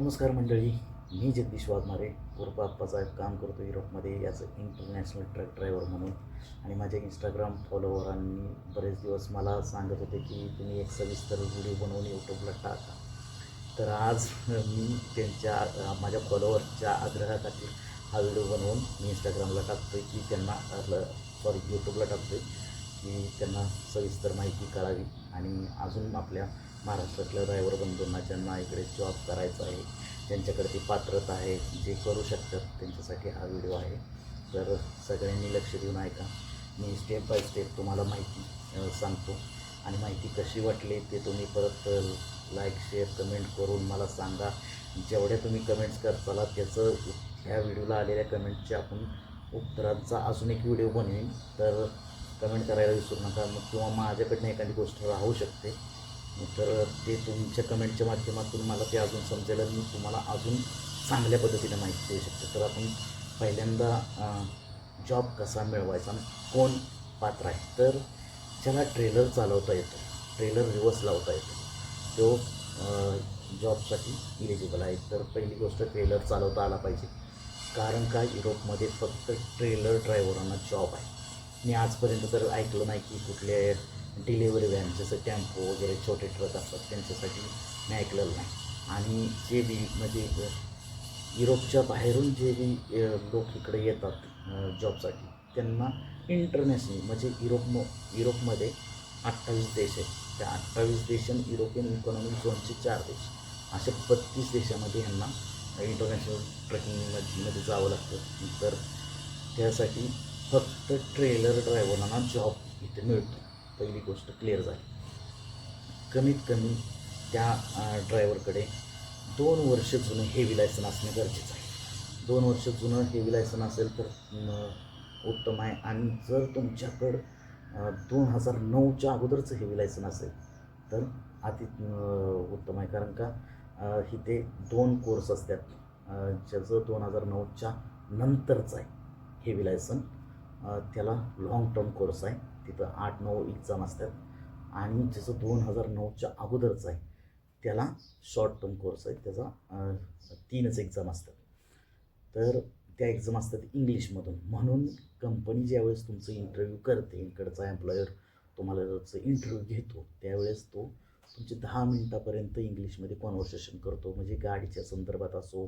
नमस्कार मंडळी मी जगदीश वाघमारे उर्फ आप्पाचा काम करतो युरोपमध्ये याचं इंटरनॅशनल ट्रक ड्रायव्हर म्हणून. आणि माझ्या इंस्टाग्राम फॉलोवरांनी बरेच दिवस मला सांगत होते की तुम्ही एक सविस्तर व्हिडिओ बनवून यूट्यूबला टाका. तर आज मी त्यांच्या माझ्या फॉलोअरच्या आग्रहासाठी हा व्हिडिओ बनवून मी इंस्टाग्रामला टाकतो आहे की त्यांना सॉरी यूट्यूबला टाकतो आहे की त्यांना सविस्तर माहिती करावी. आणि अजून आपल्या महाराष्ट्रातल्या ड्रायव्हर बंधूंना ज्यांना इकडे जॉब करायचा आहे ज्यांच्याकडे ती पात्रता आहे जे करू शकतात त्यांच्यासाठी हा व्हिडिओ आहे. तर सगळ्यांनी लक्ष देऊन ऐका. मी स्टेप बाय स्टेप तुम्हाला माहिती सांगतो. आणि माहिती कशी वाटली ते तुम्ही परत लाईक शेअर कमेंट करून मला सांगा. जेवढे तुम्ही कमेंट्स करताला त्याचं ह्या व्हिडिओला आलेल्या कमेंटचे आपण उत्तरांचा अजून एक व्हिडिओ बनवीन. तर कमेंट करायला विसरू नका. मग किंवा माझ्याकडनं एखादी गोष्ट राहू शकते. तर ते तुमच्या कमेंटच्या माध्यमातून मला ते अजून समजेल आणि मी तुम्हाला अजून चांगल्या पद्धतीने माहिती देऊ शकतो. तर आपण पहिल्यांदा जॉब कसा मिळवायचा आणि कोण पात्र आहे? तर ज्याला ट्रेलर चालवता येतो ट्रेलर रिवर्स लावता येतो तो जॉबसाठी इलिजिबल आहे. तर पहिली गोष्ट ट्रेलर चालवता आला पाहिजे. कारण का? युरोपमध्ये फक्त ट्रेलर ड्रायव्हरांना जॉब आहे. मी आजपर्यंत तर ऐकलं नाही की कुठले डिलेवरी व्हॅन जसं टेम्पो वगैरे छोटे ट्रक असतात त्यांच्यासाठी मी ऐकलेलं नाही. आणि जे बी म्हणजे युरोपच्या बाहेरून जे बी लोक इकडे येतात जॉबसाठी त्यांना इंटरनॅशनल म्हणजे युरोप युरोपमध्ये अठ्ठावीस देश आहेत. त्या अठ्ठावीस देशां युरोपियन इकॉनॉमिक झोनचे चार देश. अशा बत्तीस देशामध्ये यांना इंटरनॅशनल ट्रेकिंगमध्ये जावं लागतं. तर त्यासाठी फक्त ट्रेलर ड्रायव्हरांना जॉब इथे मिळतो. पहिली गोष्ट क्लिअर झाली. कमीत कमी त्या ड्रायव्हरकडे दोन वर्ष जुनं हेवी लायसन असणं गरजेचं आहे. दोन वर्ष जुनं हेवी लायसन असेल तर उत्तम आहे. आणि जर तुमच्याकडं दोन हजार नऊच्या अगोदरचं हेवी लायसन असेल तर अति उत्तम आहे. कारण का इथे दोन कोर्स असतात. ज्याचं दोन हजार नऊच्या नंतरचं आहे. हेवी लायसन त्याला लाँग टर्म कोर्स आहे. तिथं आठ नऊ एक्झाम असतात. आणि ज्याचं दोन हजार नऊच्या अगोदरचं आहे त्याला शॉर्ट टर्म कोर्स आहे. त्याचा तीनच एक्झाम असतात. तर त्या एक्झाम असतात इंग्लिशमधून. म्हणून कंपनी ज्यावेळेस तुमचं इंटरव्ह्यू करते इकडचा एम्प्लॉयर तुम्हाला इंटरव्ह्यू घेतो त्यावेळेस तो तुमचे दहा मिनटापर्यंत इंग्लिशमध्ये कॉन्व्हर्सेशन करतो. म्हणजे गाडीच्या संदर्भात असो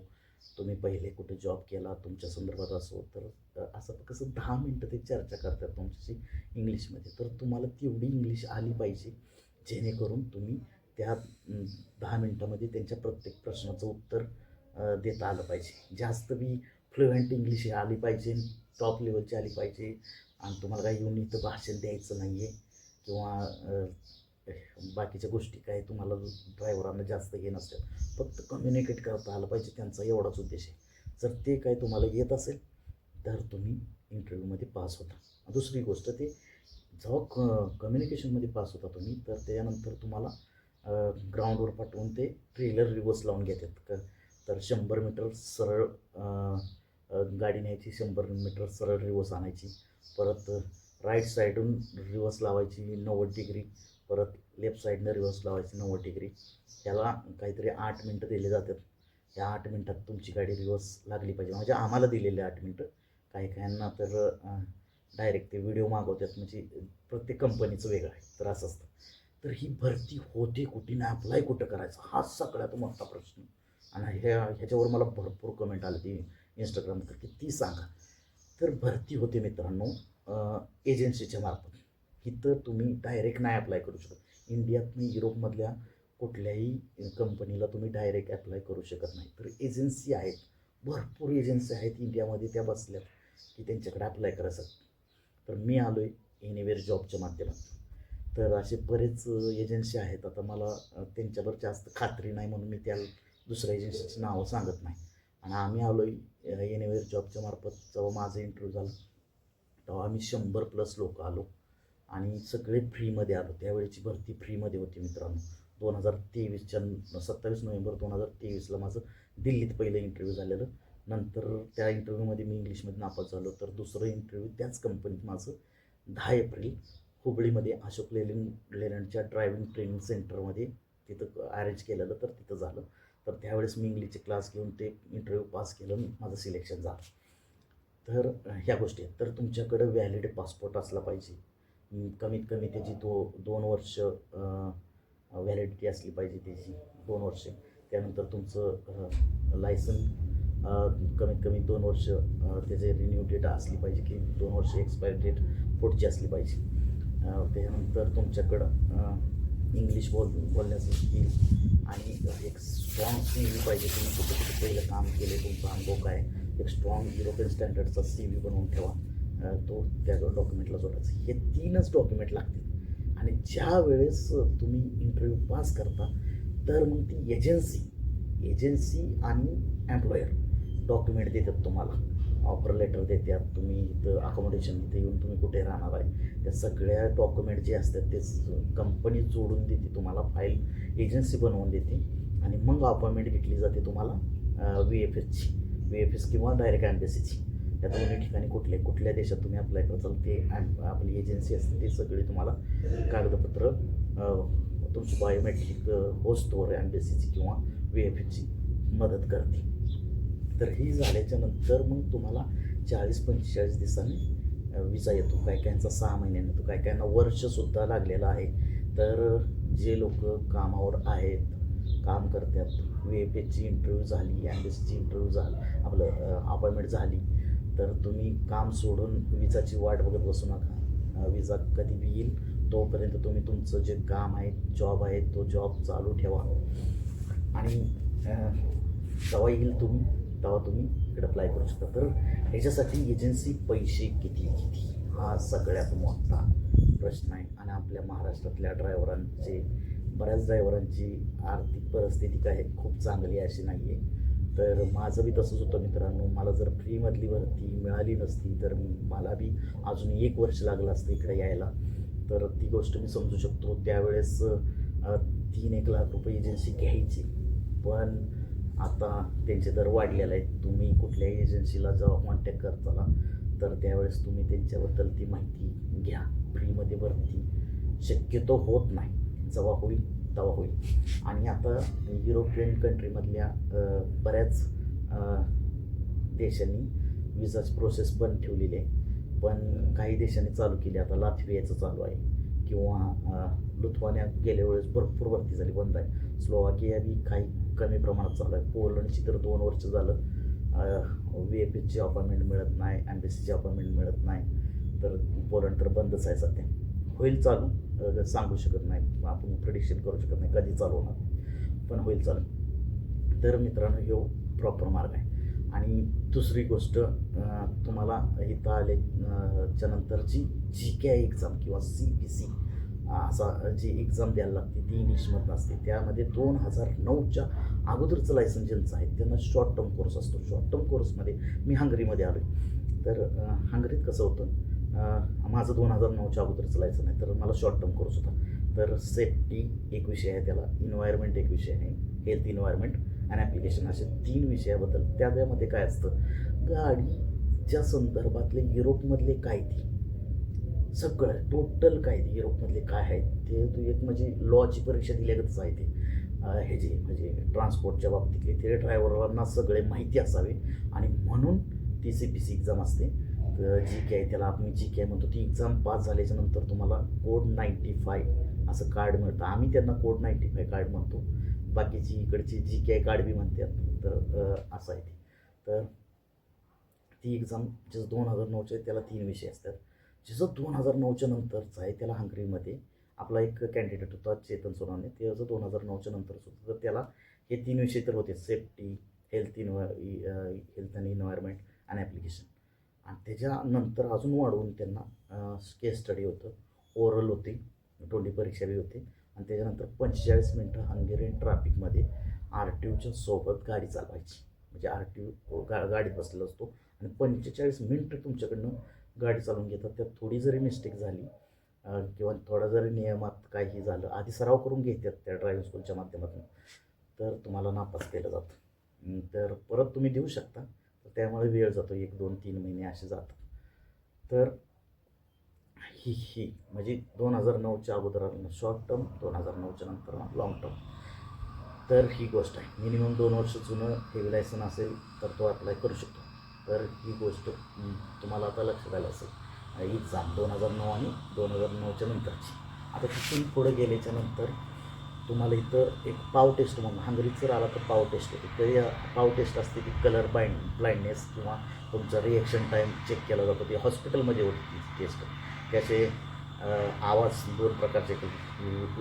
तुम्ही पहिले कुठे जॉब केला तुमच्या संदर्भात असो तर असं कसं दहा मिनटं ते चर्चा करतात तुमच्याशी इंग्लिशमध्ये तर तुम्हाला तेवढी इंग्लिश आली पाहिजे जेणेकरून तुम्ही त्या दहा मिनटामध्ये त्यांच्या प्रत्येक प्रश्नाचं उत्तर देता आलं पाहिजे. जास्त बी फ्लुएंट इंग्लिश आली पाहिजे टॉप लेवलची आली पाहिजे. आणि तुम्हाला काही येऊन इथं भाषण द्यायचं नाही आहे किंवा बाकीच्या गोष्टी काय तुम्हाला ड्रायव्हरांना जास्त हे नसतात. फक्त कम्युनिकेट करता आलं पाहिजे त्यांचा एवढाच उद्देश आहे. जर ते काय तुम्हाला येत असेल तर तुम्ही इंटरव्ह्यूमध्ये पास होता. दुसरी गोष्ट ते जेव्हा क कम्युनिकेशनमध्ये पास होता तुम्ही तर त्यानंतर तुम्हाला ग्राउंडवर पाठवून ते ट्रेलर रिवर्स लावून घेतात. क तर शंभर मीटर सरळ गाडी न्यायची शंभर मीटर सरळ रिवर्स आणायची. परत राईट साईडून रिवर्स लावायची नव्वद डिग्री परत लेफ्ट साईडनं रिव्हर्स लावायची नव्वद डिग्री त्याला काहीतरी आठ मिनटं दिले जातात. ह्या आठ मिनटात तुमची गाडी रिव्हर्स लागली पाहिजे. म्हणजे आम्हाला दिलेले आठ मिनटं काही काहींना तर डायरेक्ट ते व्हिडिओ मागवतात. म्हणजे प्रत्येक कंपनीचं वेगळं आहे. तर असं असतं. तर ही भरती होते कुठे ना अप्लाय कुठं करायचं? हा सगळ्यात मोठा प्रश्न. आणि ह्या ह्याच्यावर मला भरपूर कमेंट आली ती इंस्टाग्रामवर की ती सांगा. तर भरती होते मित्रांनो एजन्सीच्या मार्फत. इथं तुम्ही डायरेक्ट नाही अप्लाय करू शकत. इंडियात युरोपमधल्या कुठल्याही कंपनीला तुम्ही डायरेक्ट अप्लाय करू शकत नाही. तर एजन्सी आहेत. भरपूर एजन्सी आहेत इंडियामध्ये त्या बसल्यात की त्यांच्याकडे अप्लाय करायचं. तर मी आलो आहे एनिवेअर जॉबच्या माध्यमातून. तर असे बरेच एजन्सी आहेत. आता मला त्यांच्यावर जास्त खात्री नाही म्हणून मी त्या दुसऱ्या एजन्सीची नावं सांगत नाही. आणि आम्ही आलो आहे एनिवेअर जॉबच्या मार्फत. जेव्हा माझं इंटरव्ह्यू झाला तेव्हा आम्ही शंभर प्लस लोक आलो. आणि सगळे फ्रीमध्ये आलो. त्यावेळेची भरती फ्रीमध्ये होती मित्रांनो. दोन हजार तेवीसच्या सत्तावीस नोव्हेंबर दोन हजार तेवीसला माझं दिल्लीत पहिलं इंटरव्ह्यू झालेलं. नंतर त्या इंटरव्ह्यूमध्ये मी इंग्लिशमध्ये नापास झालो. तर दुसरं इंटरव्ह्यू त्याच कंपनीत माझं दहा एप्रिल हुबळीमध्ये अशोक लेलिंग लेलँडच्या ड्रायव्हिंग ट्रेनिंग सेंटरमध्ये तिथं अरेंज केलेलं. तर तिथं झालं. तर त्यावेळेस मी इंग्लिशचे क्लास घेऊन ते इंटरव्ह्यू पास केलं माझं सिलेक्शन झालं. तर ह्या गोष्टी आहेत. तर तुमच्याकडं व्हॅलिड पासपोर्ट असला पाहिजे. कमीत कमी त्याची दो दोन वर्ष व्हॅलिडिटी असली पाहिजे त्याची दोन वर्ष. त्यानंतर तुमचं लायसन कमीत कमी दोन वर्ष त्याचे रिन्यू डेट असली पाहिजे की दोन वर्ष एक्सपायर डेट पुढची असली पाहिजे. त्यानंतर तुमच्याकडं इंग्लिश बोल बोलण्याचं स्किल आणि एक स्ट्रॉंग सी व्ही पाहिजे. तुम्ही कुठे कुठे पहिलं काम केले तुमचा अनुभव काय? एक स्ट्रॉंग युरोपियन स्टँडर्डचा सी व्ही बनवून ठेवा. तो त्या डॉक्युमेंटला जोडायचं. हे तीनच डॉक्युमेंट लागतील. आणि ज्या वेळेस तुम्ही इंटरव्ह्यू पास करता तर मग ती एजन्सी एजन्सी आणि एम्प्लॉयर डॉक्युमेंट देतात तुम्हाला. ऑफर लेटर देतात तुम्ही इथं अकोमोडेशन इथे येऊन तुम्ही कुठे राहणार आहे. त्या सगळ्या डॉक्युमेंट जे असतात ते कंपनी जोडून देते तुम्हाला फाईल एजन्सी बनवून देते. आणि मग अपॉइंटमेंट घेतली जाते तुम्हाला व्ही एफ एसची व्ही एफ एस किंवा डायरेक्ट एम्बेसीची त्या दोन्ही ठिकाणी कुठले कुठल्या देशात तुम्ही अप्लाय करताल ते आपली एजन्सी असते ती सगळी तुम्हाला कागदपत्र तुमची बायोमेट्रिक होस्तोवर सीची किंवा व्ही एफ एची मदत करते तर ही झाल्याच्यानंतर मग तुम्हाला चाळीस पंचेचाळीस दिवसांनी विजा येतो. काय कायांचा सहा महिन्याने येतो काय कायांना वर्षसुद्धा लागलेलं आहे. तर जे लोक कामावर आहेत काम करतात व्ही एफ एची इंटरव्ह्यू झाली ॲम्बेसीची इंटरव्ह्यू झाली आपलं अपॉइंटमेंट झाली तर तुम्ही काम सोडून विजाची वाट बघत बसू नका. विजा कधी बी येईल तोपर्यंत तुम्ही तुमचं जे काम आहे जॉब आहे तो जॉब चालू ठेवा. आणि अ, जेव्हा येईल तुम्ही तेव्हा तुम्ही इकडे अप्लाय करू शकता. तर ह्याच्यासाठी एजन्सी पैसे किती किती? हा सगळ्यात मोठा प्रश्न आहे. आणि आपल्या महाराष्ट्रातल्या ड्रायव्हरांचे बऱ्याच ड्रायव्हरांची आर्थिक परिस्थिती काय खूप चांगली अशी नाही आहे तर माझं बी तसंच होतं मित्रांनो. मला जर फ्रीमधली भरती मिळाली नसती तर मला बी अजून एक वर्ष लागलं असतं इकडे यायला. तर ती गोष्ट मी समजू शकतो. त्यावेळेस तीन एक लाख रुपये एजन्सी घ्यायची. पण आता त्यांचे दर वाढलेले आहेत. तुम्ही कुठल्याही एजन्सीला जेव्हा कॉन्टॅक्ट करताला तर त्यावेळेस तुम्ही त्यांच्याबद्दल ती माहिती घ्या. फ्रीमध्ये भरती. शक्यतो होत नाही. जेव्हा होईल दावा होईल. आणि आता युरोपियन कंट्रीमधल्या बऱ्याच देशांनी विजाच प्रोसेस बंद ठेवलेली आहे. पण काही देशांनी चालू केली. आता लाथवियाचं चालू आहे. किंवा लुथवान्या गेल्या वेळेस भरपूर भरती झाली बंद आहे. स्लोवाकिया बी काही कमी प्रमाणात चालू आहे. पोलंडची तर दोन वर्ष झालं व्ही एफ एसची अपॉइंटमेंट मिळत नाही एम्बेसीची अपॉइंटमेंट मिळत नाही. तर पोलंड तर बंदच आहे सध्या. होईल चालू. सांगू शकत नाही. आपण प्रिडिक्शन करू शकत नाही कधी चालू होणार. पण होईल चालू. तर मित्रांनो ह्यो प्रॉपर मार्ग आहे. आणि दुसरी गोष्ट तुम्हाला इथं आले नंतरची जी के एक्झाम किंवा सी पी सी असा जी एक्झाम द्यायला लागते ती इंग्लिशमधून असते. त्यामध्ये दोन हजार नऊच्या अगोदरचं लायसन ज्यांचं आहे त्यांना शॉर्ट टर्म कोर्स असतो. शॉर्ट टर्म कोर्समध्ये मी हंगरीमध्ये आलो आहे तर हंगरीत कसं होतं? माझं दोन हजार नऊच्या अगोदर चलायचं नाही तर मला शॉर्ट टर्म कोर्स होता. तर सेफ्टी एक विषय आहे त्याला इन्व्हायरमेंट एक विषय आहे हेल्थ इन्व्हायरमेंट आणि ॲप्लिकेशन असे तीन विषयाबद्दल. त्या त्यामध्ये काय असतं गाडीच्या संदर्भातले युरोपमधले कायदे सगळं टोटल कायदे युरोपमधले काय आहेत? ते तू एक म्हणजे लॉची परीक्षा दिल्यागतच आहे ते. अं, हे जे म्हणजे ट्रान्सपोर्टच्या बाबतीतले ते ड्रायव्हरांना सगळे माहिती असावे आणि म्हणून ती सी पी सी एक्झाम असते. जी के आहे त्याला आपण जी के म्हणतो. ती एक्झाम पास झाल्याच्यानंतर तुम्हाला कोड नाईंटी फाय असं कार्ड मिळतं. आम्ही त्यांना कोड नाईंटी फाय कार्ड म्हणतो. बाकीची इकडची जी के आय कार्ड बी म्हणतात. तर असं आहे ते. तर ती एक्झाम जसं दोन हजार नऊचे त्याला तीन विषय असतात. जसं दोन हजार नऊच्या नंतरचं आहे त्याला हंगरीमध्ये आपला एक कॅन्डिडेट होता चेतन सोनाने ते जर दोन हजार नऊच्या नंतरच होतं. तर त्याला हे तीन विषय तर होते. सेफ्टी हेल्थ इन्व्हा हेल्थ अँड इन्व्हायरमेंट आणि ॲप्लिकेशन आणि त्याच्यानंतर अजून वाढवून त्यांना केस स्टडी होतं. ओरल होती तोंडी परीक्षा बी होती. आणि त्याच्यानंतर पंचेचाळीस मिनटं हंगेरियन ट्रॅफिकमध्ये आर टी ओच्या सोबत गाडी चालवायची. म्हणजे आर टी ओ गा गाडीत बसलेला असतो. आणि पंचेचाळीस मिनटं तुमच्याकडनं गाडी चालवून घेतात. त्यात थोडी जरी मिस्टेक झाली किंवा थोडा जरी नियमात काही झालं आधी सराव करून घेतात त्या ड्रायव्हिंग स्कूलच्या माध्यमातून. तर तुम्हाला नापास केलं जातं. तर परत तुम्ही देऊ शकता. त्यामुळे वेळ जातो एक दोन तीन महिने असे जातात तर ही ही म्हणजे दोन हजार नऊच्या अगोदर शॉर्ट टर्म दोन हजार नऊच्या नंतर लॉंग टर्म तर ही गोष्ट आहे. मिनिमम दोन वर्ष जुनं हेवी लायसन असेल तर तो अप्लाय करू शकतो. तर ही गोष्ट तुम्हाला आता लक्षात आलं असेल. ही एक्झाम दोन हजार नऊ आणि दोन हजार नऊच्या नंतरची. आता तिथून पुढे गेल्याच्यानंतर तुम्हाला इथं एक पाव टेस्ट म्हणून हंगरीत जर आला तर पाव टेस्ट होते. तर या पाव टेस्ट असते की कलर बाइंड ब्लाइंडनेस किंवा तुमचा रिॲक्शन टाईम चेक केला जातो. ते हॉस्पिटलमध्ये होती ती टेस्ट त्याचे आवाज दोन प्रकारचे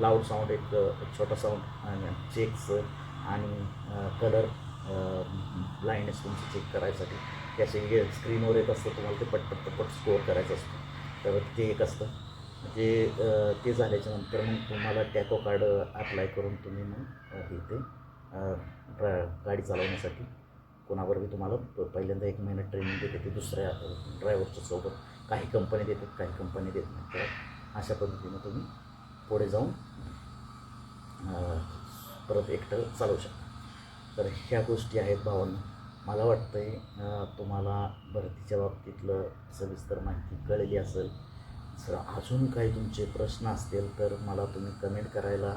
लाऊड साऊंड एक छोटा साऊंड आणि चेक्स आणि कलर ब्लाइंडनेस तुमचं चेक करायसाठी. त्याचे स्क्रीनवर येत असतं तुम्हाला ते पटपट पटपट स्कोअर करायचं असतं. तर ते एक असतं. म्हणजे ते झाल्याच्यानंतर मग तुम्हाला टॅको कार्ड अप्लाय करून तुम्ही मग इथे गाडी चालवण्यासाठी कोणाबरोबर तुम्हाला प- पहिल्यांदा एक महिना ट्रेनिंग देते ते दुसऱ्या ड्रायव्हरच्या सोबत काही कंपनी देतात काही कंपनी देत नाही. तर अशा पद्धतीनं तुम्ही पुढे जाऊन परत एकटं चालवू शकता. तर ह्या गोष्टी आहेत भावांना. मला वाटतं आहे तुम्हाला भरतीच्या बाबतीतलं सविस्तर माहिती कळली असेल सर अजून काही तुमचे प्रश्न असतील तर मला तुम्ही कमेंट करायला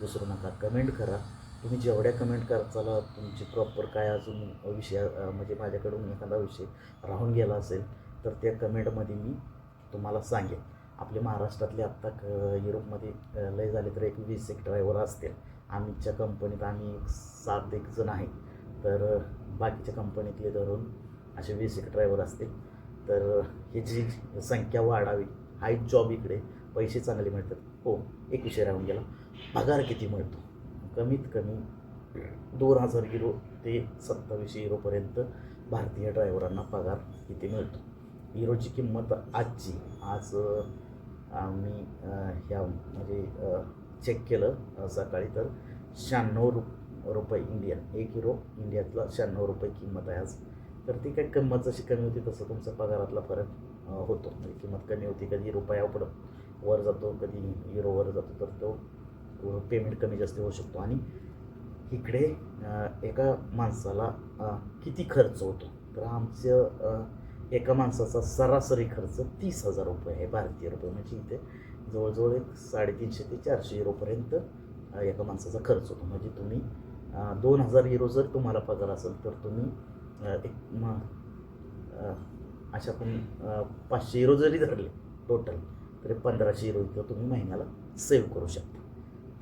विसरू नका. कमेंट करा. तुम्ही जेवढ्या कमेंट करताला तुमची प्रॉपर काय अजून विषय म्हणजे माझ्याकडून एखादा विषय राहून गेला असेल तर त्या कमेंटमध्ये मी तुम्हाला सांगेन. आपले महाराष्ट्रातले आत्ता क युरोपमध्ये लय झाले तर एक वीस एक ड्रायव्हर असतील. आमच्या कंपनीत आम्ही एक सात एक जण आहे तर बाकीच्या कंपनीतले धरून असे वीस एक ड्रायव्हर असतील. तर ह्याची संख्या वाढावी हाय जॉब इकडे पैसे चांगले मिळतात. हो एक विषय राहून गेला. पगार किती मिळतो? कमीत कमी दोन हजार युरो ते सत्तावीसशे युरोपर्यंत भारतीय ड्रायव्हरांना पगार किती मिळतो? युरोची किंमत आजची आज आम्ही ह्या म्हणजे चेक केलं सकाळी तर शहाण्णव रु रुपये इंडियन एक युरो इंडियातला शहाण्णव रुपये किंमत आहे आज. तर ती काय किंमत जशी कमी होती तसं तुमचा पगारातला फरक होतो. म्हणजे किंमत कमी होती कधी रुपया पडत वर जातो कधी युरोवर जातो तर तो पेमेंट कमी जास्त होऊ शकतो. आणि इकडे एका माणसाला किती खर्च होतो? तर आमचं एका माणसाचा सरासरी खर्च तीस हजार रुपये आहे भारतीय रुपये. म्हणजे इथे जवळजवळ एक साडेतीनशे ते चारशे युरोपर्यंत एका माणसाचा खर्च होतो. म्हणजे तुम्ही दोन हजार युरो जर तुम्हाला पगार असेल तर तुम्ही एक मग अशा पण पाचशे युरो जरी धरले टोटल तरी पंधराशे युरो इतकं तुम्ही महिन्याला सेव्ह करू शकता.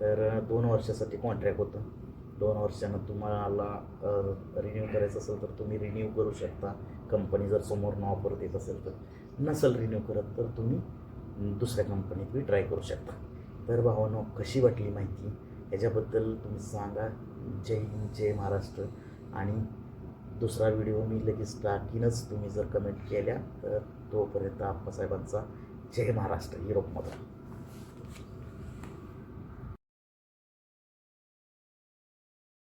तर दोन वर्षासाठी कॉन्ट्रॅक्ट होतं. दोन वर्षानं तुम्हाला रिन्यू करायचं असेल तर तुम्ही रिन्यू करू शकता. कंपनी जर समोरनं ऑफर देत असेल तर. नसेल रिन्यू करत तर तुम्ही दुसऱ्या कंपनीत बी ट्राय करू शकता. तर भावानो कशी वाटली माहिती? याच्याबद्दल तुम्ही सांगा. जय हिंद जय महाराष्ट्र. आणि दुसरा व्हिडिओ मी लगेच टाकीनच तुम्ही जर कमेंट केल्या तर तोपर्यंत आप्पासाहेबांचा जय महाराष्ट्र युरोपमधून